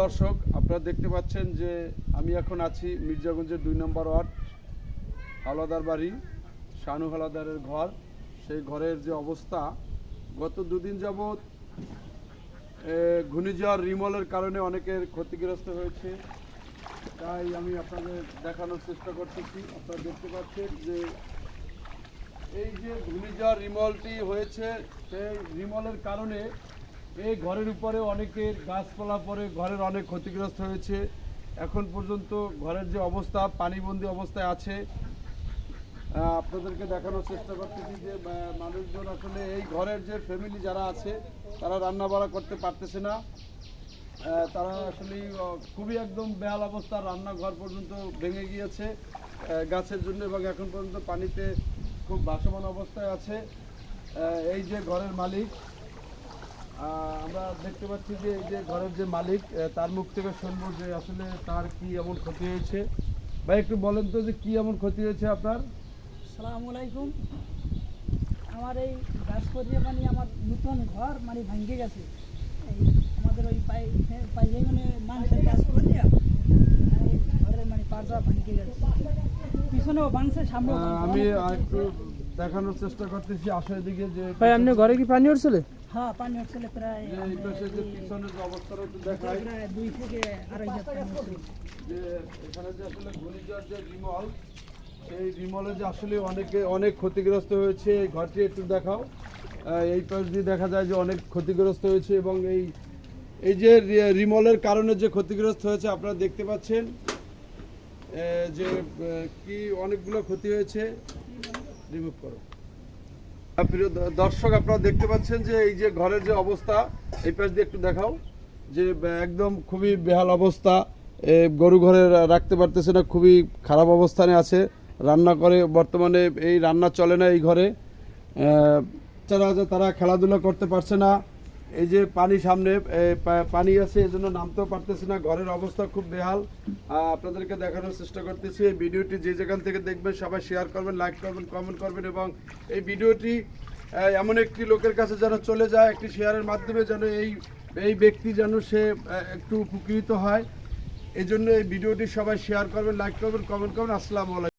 দর্শক, আপনারা দেখতে পাচ্ছেন যে আমি এখন আছি মির্জাগঞ্জের দুই নম্বর ওয়ার্ড, হাওলাদার বাড়ি, শানু হাওলাদারের ঘর। সেই ঘরের যে অবস্থা, গত দুদিন যাবৎ ঘূর্ণিঝড়, রিমলের কারণে অনেকের ক্ষতিগ্রস্ত হয়েছে। তাই আমি আপনাদের দেখানোর চেষ্টা করতেছি। আপনারা দেখতে পাচ্ছেন যে এই যে ঘূর্ণিঝড়, রিমলটি হয়েছে, সেই রিমলের কারণে এই ঘরের উপরে অনেকের গাছপালা পরে ঘরের অনেক ক্ষতিগ্রস্ত হয়েছে। এখন পর্যন্ত ঘরের যে অবস্থা, পানিবন্দি অবস্থায় আছে। আপনাদেরকে দেখানোর চেষ্টা করতেছি যে মানুষজন আসলে এই ঘরের যে ফ্যামিলি যারা আছে, তারা রান্না বাড়া করতে পারতেছে না। তারা আসলে খুবই একদম বেহাল অবস্থা। রান্নাঘর পর্যন্ত ভেঙে গিয়েছে গাছের জন্য এবং এখন পর্যন্ত পানিতে খুব ভাসমান অবস্থায় আছে। এই যে ঘরের মালিক আমরা দেখতে পাচ্ছি যে এই যে ঘরের যে মালিক তার মুখ থেকে শুনব যে আসলে তার কি এমন ক্ষতি হয়েছে। ভাই একটু বলেন তো যে কি এমন ক্ষতি হয়েছে আপনার? সালামু আলাইকুম। আমার এই গাছ করিয়ে মানে আমার নতুন ঘর মানে ভাঙ্গে গেছে। আমাদের ওই পাই পাইয়ে মানে মানুষের গাছ করিয়া এই ঘরের মানে পারজা ভাঙ্গে গেছে। পিছনেও ভাঙছে ভাঙছে। আমি একটু। দেখানোর চেষ্টা করতেছি আসলে দিকে যে ভাই আপনার ঘরে কি পানি উঠছিল? হ্যাঁ পানি হচ্ছিল প্রায় এই পাশে যে পিছনের অবস্থাটা একটু দেখাই। প্রায় দুই থেকে আড়াই হাজার যে এখানে যে আসলে ঘূর্ণিঝড় যে রিমল সেই রিমলে যে আসলে অনেকে অনেক ক্ষতিগ্রস্ত হয়েছে এই ঘরটি একটু দেখাও। এই পাশ দিয়ে দেখা যায় যে অনেক ক্ষতিগ্রস্ত হয়েছে এবং এই এই যে রি- রিমলের কারণে যে ক্ষতিগ্রস্ত হয়েছে আপনারা দেখতে পাচ্ছেন। যে কি অনেকগুলো ক্ষতি হয়েছে। রিমুভ করো। প্রিয় দর্শক, আপনারা দেখতে পাচ্ছেন যে এই যে ঘরের যে অবস্থা, এই পাশ দিয়ে একটু দেখাও, যে একদম খুবই বেহাল অবস্থা। গরু ঘরে রাখতে পারতেছে না, খুবই খারাপ অবস্থানে আছে। রান্না করে, বর্তমানে এই রান্না চলে না এই ঘরে। যারা তারা খেলাধুলা করতে পারছে না। এই যে পানি সামনে পানি আছে, এই জন্য নামতেও পারতেছি না, ঘরের অবস্থা খুব বেহাল। আপনাদেরকে দেখানোর চেষ্টা করতেছি, এই ভিডিওটি যে যেখান থেকে দেখবেন সবাই শেয়ার করবেন লাইক করবেন কমেন্ট করবেন এবং এই ভিডিওটি এমন একটি লোকের কাছে যেন চলে যায়, একটি শেয়ারের মাধ্যমে যেন এই এই ব্যক্তি যেন সে একটু উপকৃত হয়। এই জন্য এই ভিডিওটি সবাই শেয়ার করবেন লাইক করবেন কমেন্ট করবেন। আসসালামু আলাইকুম।